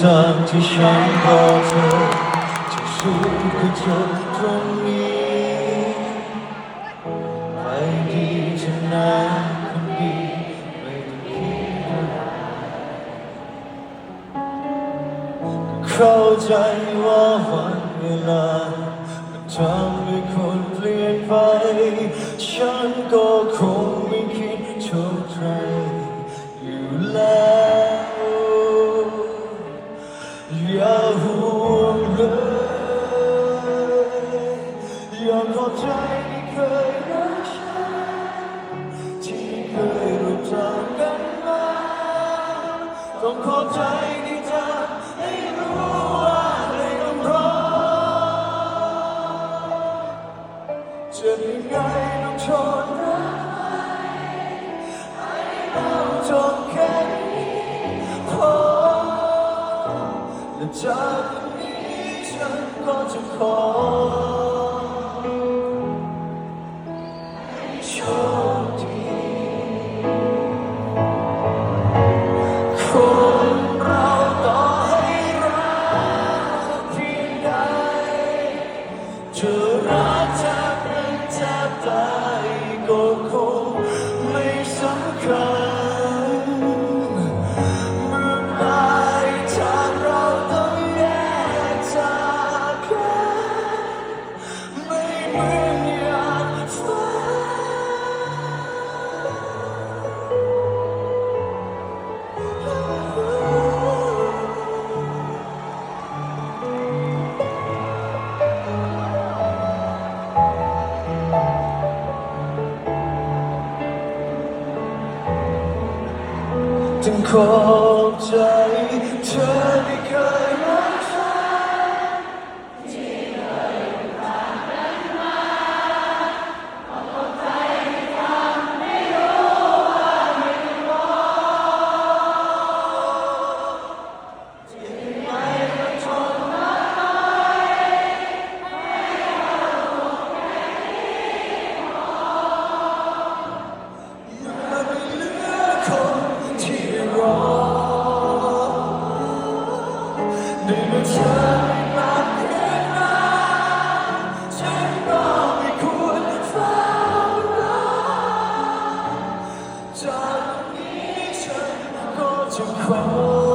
จากที่ฉันรอเธอจะสู้ก็จบตรงนี้ไปดีจะนานคนดีไม่ต้องคิดอะไรเข้าใจว่าวันเวลามันทำให้คนเปลี่ยนไปฉันก็ เคยรู้จักกันมาต้องขอบใจที่เธอให้รู้ว่าไม่ต้องรอจะยังไงต้องทนรักให้เราจบแค่นี้พอและจากวันนี้ฉันก็จะขอ จะ จึงขอบใจเธอ ก็จ